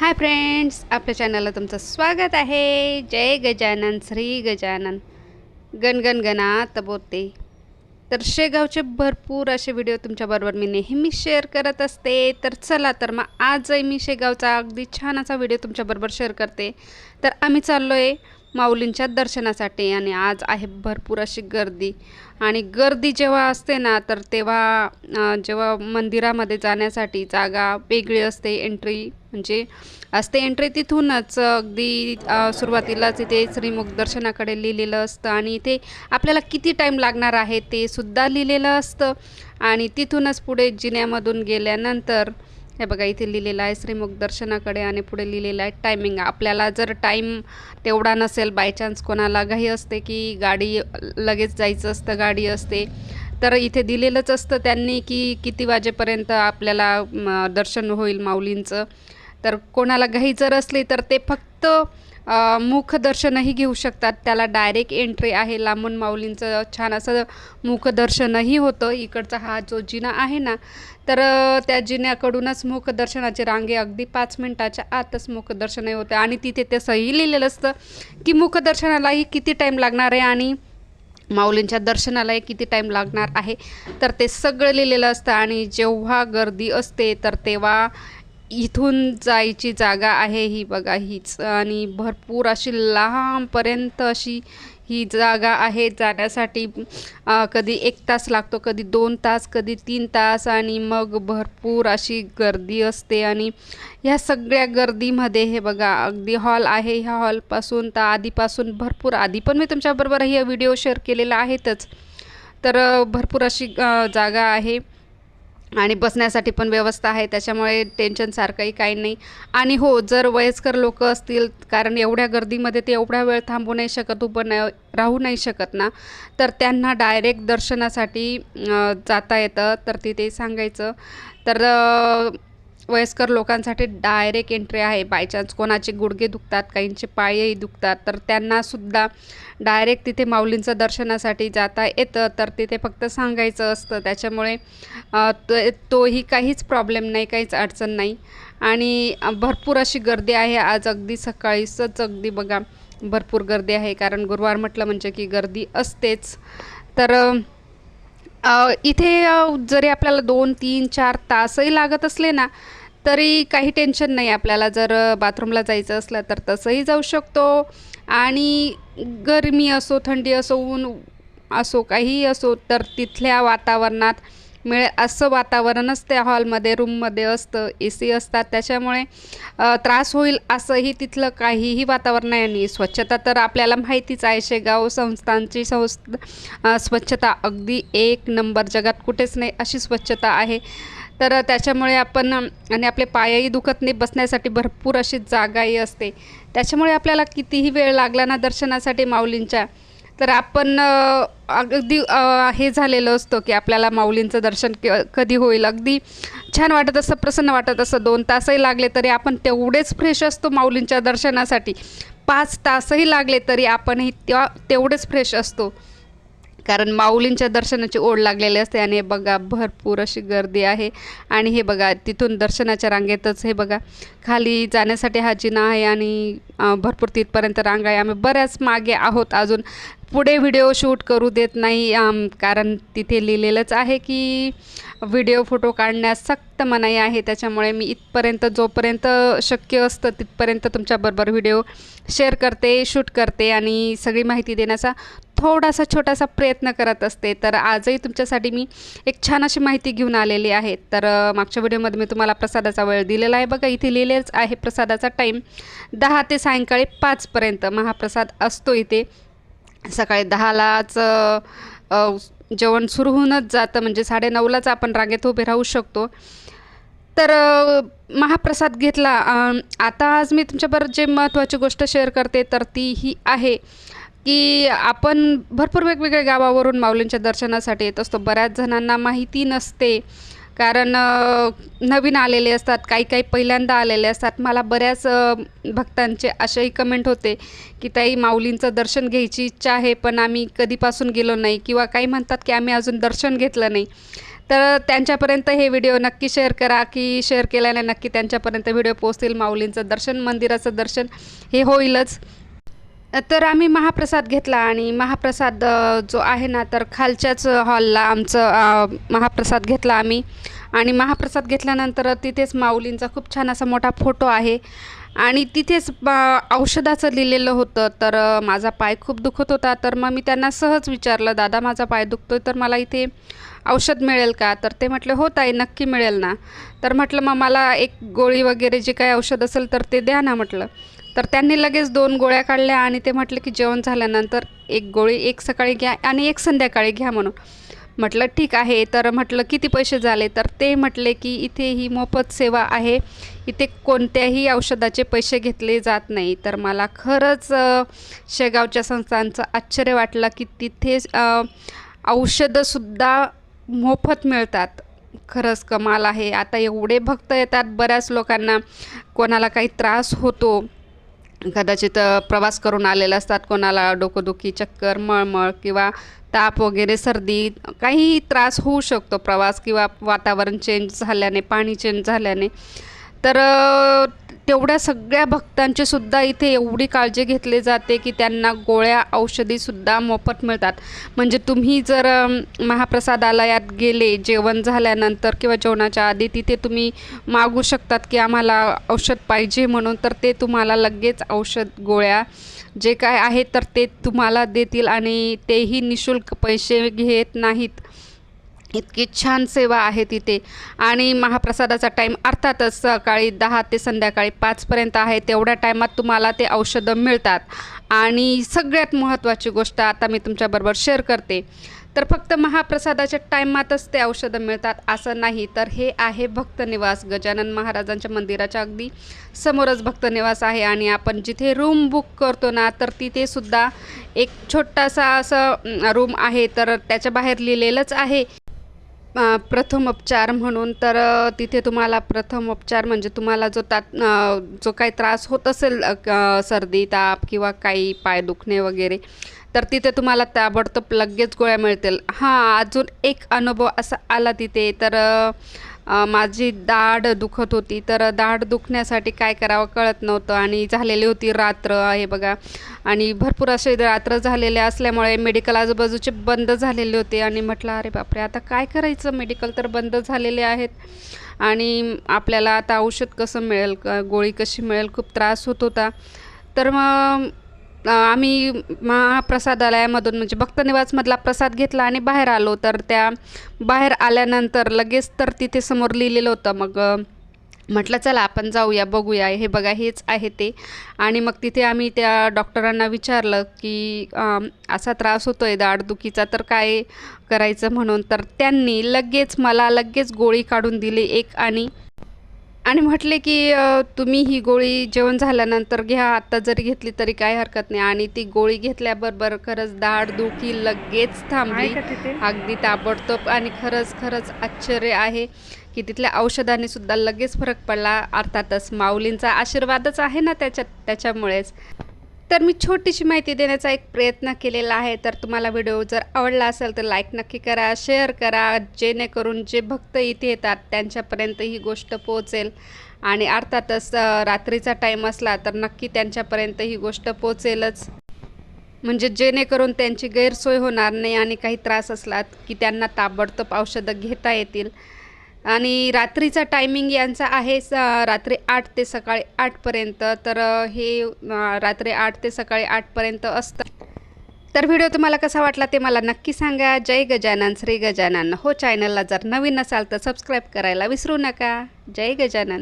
Hi friends आपल्या चॅनलला तुमचं स्वागत आहे. जय गजानन श्री गजानन. गणगण गणात बोलते. तर शेगावचे भरपूर असे व्हिडिओ तुमच्याबरोबर मी नेहमी शेअर करत असते. तर चला तर मग आजही मी शेगावचा अगदी छान असा व्हिडिओ तुमच्याबरोबर शेअर करते. तर आम्ही चाललो आहे माऊलींच्या दर्शनासाठी. आणि आज आहे भरपूर अशी गर्दी. आणि गर्दी जेव्हा असते ना तर तेव्हा जेव्हा मंदिरामध्ये जाण्यासाठी जागा वेगळी असते एंट्री म्हणजे असते एंट्री तिथूनच अगदी सुरुवातीलाच इथे श्रीमुख दर्शनाकडे लिहिलेलं असतं. आणि इथे आपल्याला किती टाईम लागणार आहे ते सुद्धा लिहिलेलं असतं. आणि तिथूनच पुढे जिन्यामधून गेल्यानंतर हे बघा इथे लिहिलेलं आहे श्रीमुख दर्शनाकडे आणि पुढे लिहिलेलं आहे टायमिंग आपल्याला जर टाईम तेवढा नसेल बाय चान्स कोणाला घाई असते की गाडी लगेच जायचं असतं गाडी असते तर इथे दिलेलंच असतं त्यांनी की किती वाजेपर्यंत आपल्याला दर्शन होईल माऊलींचं. तर कोणाला घाई जर असली तर ते फक्त मुखदर्शनही घेऊ शकतात. त्याला डायरेक्ट एंट्री आहे. लांबून माऊलींचं छान असं मुखदर्शनही होतं. इकडचा हा जो जिना आहे ना तर त्या जिन्याकडूनच मुखदर्शनाचे रांगे अगदी पाच मिनटाच्या आतच मुखदर्शनही होते. आणि तिथे तसंही लिहिलेलं असतं की मुखदर्शनालाही किती टाईम लागणार आहे आणि माऊलींच्या दर्शनालाही किती टाईम लागणार आहे. तर ते सगळं लिहिलेलं असतं आणि जेव्हा गर्दी असते तर तेव्हा इथून जायची जागा आहे ही बघा हीच. आणि भरपूर अशी लांबपर्यंत अशी ही जागा आहे जाण्यासाठी. कधी एक तास लागतो कधी दोन तास कधी तीन तास आणि मग भरपूर अशी गर्दी असते. आणि ह्या सगळ्या गर्दीमध्ये हे बघा अगदी हॉल आहे. ह्या हॉलपासून तर आधीपासून भरपूर आधी पण मी तुमच्याबरोबर हे व्हिडिओ शेअर केलेला आहेतच. तर भरपूर अशी जागा आहे. आणि बसण्यासाठी पण व्यवस्था आहे त्याच्यामुळे टेन्शनसारखंही काही नाही. आणि हो जर वयस्कर लोक असतील कारण एवढ्या गर्दीमध्ये ते एवढा वेळ थांबू नाही शकत उभं नाही राहू नाही शकत ना तर त्यांना डायरेक्ट दर्शनासाठी जाता येतं. तर तिथे सांगायचं. तर वयस्कर लोकांसाठी डायरेक्ट एंट्री आहे. बाय चान्स कोणाचे गुडघे दुखतात काहींचे पायही दुखतात तर त्यांनासुद्धा डायरेक्ट तिथे माऊलींचं दर्शनासाठी जाता येतं. तर तिथे फक्त सांगायचं असतं. त्याच्यामुळे तो तोही काहीच प्रॉब्लेम नाही काहीच अडचण नाही. आणि भरपूर अशी गर्दी आहे. आज अगदी सकाळीच अगदी बघा भरपूर गर्दी आहे. कारण गुरुवार म्हटलं म्हणजे की गर्दी असतेच. तर इथे जरी आपल्याला दोन तीन चार तासही लागत असले ना तरी काही टेन्शन नाही. आपल्याला जर बाथरूमला जायचं असलं तर तसंही जाऊ शकतो. आणि गरमी असो थंडी असो ऊन असो काहीही असो तर तिथल्या वातावरणात मिळेल असं वातावरणच त्या हॉलमध्ये रूममध्ये असतं ए सी असतात. त्याच्यामुळे त्रास होईल असंही तिथलं काहीही वातावरण आहे. आणि स्वच्छता तर आपल्याला माहितीच आहे. शेगाव संस्थांची संस्था स्वच्छता अगदी एक नंबर जगात कुठेच नाही अशी स्वच्छता आहे. तर त्याच्यामुळे आपण आणि आपले पायही दुखत नाही बसण्यासाठी भरपूर अशी जागाही असते. त्याच्यामुळे आपल्याला कितीही वेळ लागला ना दर्शनासाठी माऊलींच्या तर आपण अगदी हे झालेलं असतं की आपल्याला माऊलींचं दर्शन क कधी होईल. अगदी छान वाटत असं प्रसन्न वाटत असं दोन तासही लागले तरी आपण तेवढेच फ्रेश असतो माऊलींच्या दर्शनासाठी. पाच तासही लागले तरी आपणही त्या तेवढेच फ्रेश असतो. कारण माऊलींच्या दर्शनाची ओढ लागलेली असते आणि हे बघा भरपूर अशी गर्दी आहे. आणि हे बघा तिथून दर्शनाच्या रांगेतच हे बघा खाली जाण्यासाठी हा जिना आहे आणि भरपूर तिथपर्यंत रांग आहे. आम्ही बऱ्याच मागे आहोत अजून. पुढे व्हिडिओ शूट करू देत नाही कारण तिथे लिहिलेलंच आहे की व्हिडिओ फोटो काढण्यास सक्त मनाई आहे. त्याच्यामुळे मी इथपर्यंत जोपर्यंत शक्य असतं तिथपर्यंत तुमच्याबरोबर व्हिडिओ शेअर करते शूट करते आणि सगळी माहिती देण्याचा थोडासा छोटासा प्रयत्न करत असते. तर आजही तुमच्यासाठी मी एक छान अशी माहिती घेऊन आलेली आहे. तर मागच्या व्हिडिओमध्ये मी तुम्हाला प्रसादाचा वेळ दिलेला आहे. बघा इथे लिहिलेच आहे प्रसादाचा टाईम दहा ते सायंकाळी पाचपर्यंत महाप्रसाद असतो इथे. सकाळी दहालाच जेवण सुरू होऊनच जातं. म्हणजे साडेनऊलाच आपण रांगेत उभे राहू शकतो. तर महाप्रसाद घेतला. आता आज मी तुमच्याबरोबर जे महत्त्वाची गोष्ट शेअर करते तर ती ही आहे की आपण भरपूर वेगवेगळ्या गावावरून माऊलींच्या दर्शनासाठी येत असतो. बऱ्याच जणांना माहिती नसते. कारण नवीन आलेले असतात काही काही पहिल्यांदा आलेले असतात. मला बऱ्याच भक्तांचे असेही कमेंट होते की ताई माऊलींचं दर्शन घ्यायची इच्छा आहे पण आम्ही कधीपासून गेलो नाही. किंवा काही म्हणतात की आम्ही अजून दर्शन घेतलं नाही. तर त्यांच्यापर्यंत हे व्हिडिओ नक्की शेअर करा की शेअर केल्याने नक्की त्यांच्यापर्यंत व्हिडिओ पोचतील माऊलींचं दर्शन मंदिराचं दर्शन हे होईलच. तर आम्ही महाप्रसाद घेतला आणि महाप्रसाद जो आहे ना तर खालच्याच हॉलला आमचं महाप्रसाद घेतला आम्ही. आणि महाप्रसाद घेतल्यानंतर तिथेच माऊलींचा खूप छान असा मोठा फोटो आहे. आणि तिथेच औषधाचं लिहिलेलं होतं. तर माझा पाय खूप दुखत होता. तर मग मी त्यांना सहज विचारलं दादा माझा पाय दुखतोय तर मला इथे औषध मिळेल का? तर ते म्हटलं हो ताई नक्की मिळेल ना. तर म्हटलं मग मला एक गोळी वगैरे जे काही औषध असेल तर ते द्या ना म्हटलं. तर त्यांनी लगेच दोन गोळ्या काढल्या आणि ते म्हटले की जेवण झाल्यानंतर एक गोळी एक सकाळी घ्या आणि एक संध्याकाळी घ्या म्हणून. म्हटलं ठीक आहे. तर म्हटलं किती पैसे झाले? तर ते म्हटले की इथे ही मोफत सेवा आहे. इथे कोणत्याही औषधाचे पैसे घेतले जात नाही. तर मला खरंच शेगावच्या संस्थांचं आश्चर्य वाटलं की तिथे औषधंसुद्धा मोफत मिळतात. खरंच कमाल आहे. आता एवढे भक्त येतात बऱ्याच लोकांना. कोणाला काही त्रास होतो कदाचित प्रवास करून आलेले असतात. कोणाला डोकोदुखी चक्कर मळमळ किंवा ताप वगैरे सर्दी काही त्रास होऊ शकतो प्रवास किंवा वातावरण चेंज झाल्याने पाणी चेंज झाल्याने. तर तेवढ्या सगळ्या भक्तांची सुद्धा इथे एवढी काळजी घेतली जाते की त्यांना गोळ्या औषधीसुद्धा मोफत मिळतात. म्हणजे तुम्ही जर महाप्रसादालयात गेले जेवण झाल्यानंतर किंवा जेवणाच्या आधी तिथे तुम्ही मागू शकतात की आम्हाला औषध पाहिजे म्हणून तर ते तुम्हाला लगेच औषध गोळ्या जे काय आहे तर ते तुम्हाला देतील आणि तेही निशुल्क पैसे घेत नाहीत. इतकी छान सेवा आहे तिथे. आणि महाप्रसादाचा टाईम अर्थातच सकाळी दहा ते संध्याकाळी पाचपर्यंत आहे. तेवढ्या टायमात तुम्हाला ते औषधं मिळतात. आणि सगळ्यात महत्त्वाची गोष्ट आता मी तुमच्याबरोबर शेअर करते. तर फक्त महाप्रसादाच्या टायमातच ते औषधं मिळतात असं नाही. तर हे आहे भक्तनिवास गजानन महाराजांच्या मंदिराच्या अगदी समोरच भक्तनिवास आहे. आणि आपण जिथे रूम बुक करतो ना तर तिथेसुद्धा एक छोटासा असं रूम आहे. तर त्याच्या बाहेर लिहिलेलंच आहे. प्रथम प्रथमोपचार म्हणून तर तिथे तुम्हाला प्रथम उपचार म्हणजे तुम्हाला जो तात जो काही त्रास होत असेल सर्दी ताप किंवा काही पाय दुखणे वगैरे तर तिथे तुम्हाला ताबडतोब लगेच गोळ्या मिळतील. हां अजून एक अनुभव असा आला तिथे तर माझी दाढ दुखत होती. तर दाढ दुखण्यासाठी काय करावं कळत नव्हतं आणि झालेली होती रात्र आहे बघा. आणि भरपूर असे रात्र झालेले असल्यामुळे मेडिकल आजूबाजूचे बंद झालेले होते आणि म्हटलं अरे बापरे आता काय करायचं? मेडिकल तर बंद झालेले आहेत. आणि आपल्याला आता औषध कसं मिळेल? क- गोळी कशी मिळेल? खूप त्रास होत होता. तर मग आम्ही महाप्रसादालयामधून म्हणजे भक्तनिवासमधला प्रसाद घेतला आणि बाहेर आलो. तर त्या बाहेर आल्यानंतर लगेच तर तिथे समोर लिहिलेलं होतं. मग म्हटलं चला आपण जाऊया बघूया. हे बघा हेच आहे ते. आणि मग तिथे आम्ही त्या डॉक्टरांना विचारलं की असा त्रास होतो आहे दाडदुखीचा तर काय करायचं म्हणून? तर त्यांनी लगेच मला लगेच गोळी काढून दिली एक आणि आणि म्हटले की तुम्ही ही गोळी जेवण झाल्यानंतर घ्या आत्ता जरी घेतली तरी काही हरकत नाही. आणि ती गोळी घेतल्याबरोबर खरंच दाढ दुखी लगेच थांबली. अगदी ताबडतोब आणि खरंच खरंच आश्चर्य आहे की तिथल्या औषधाने सुद्धा लगेच फरक पडला. अर्थातच माऊलींचा आशीर्वादच आहे ना त्याच्यात त्याच्यामुळेच. तर मी छोटीशी माहिती देण्याचा एक प्रयत्न केलेला आहे. तर तुम्हाला व्हिडिओ जर आवडला असेल तर लाईक नक्की करा शेअर करा जेणेकरून जे भक्त इथे येतात त्यांच्यापर्यंत ही गोष्ट पोहोचेल. आणि अर्थातच रात्रीचा टाईम असला तर नक्की त्यांच्यापर्यंत ही गोष्ट पोहोचेलच. म्हणजे जेणेकरून त्यांची गैरसोय होणार नाही आणि काही त्रास असला की त्यांना ताबडतोब औषधं घेता येतील. आणि रात्रीचा टायमिंग यांचा आहे स रात्री आठ ते सकाळी आठपर्यंत तर हे रात्री आठ ते सकाळी आठपर्यंत असतं. तर व्हिडिओ तुम्हाला कसा वाटला ते मला नक्की सांगा. जय गजानन श्री गजानन. हो चॅनलला जर नवीन असाल तर सबस्क्राईब करायला विसरू नका. जय गजानन.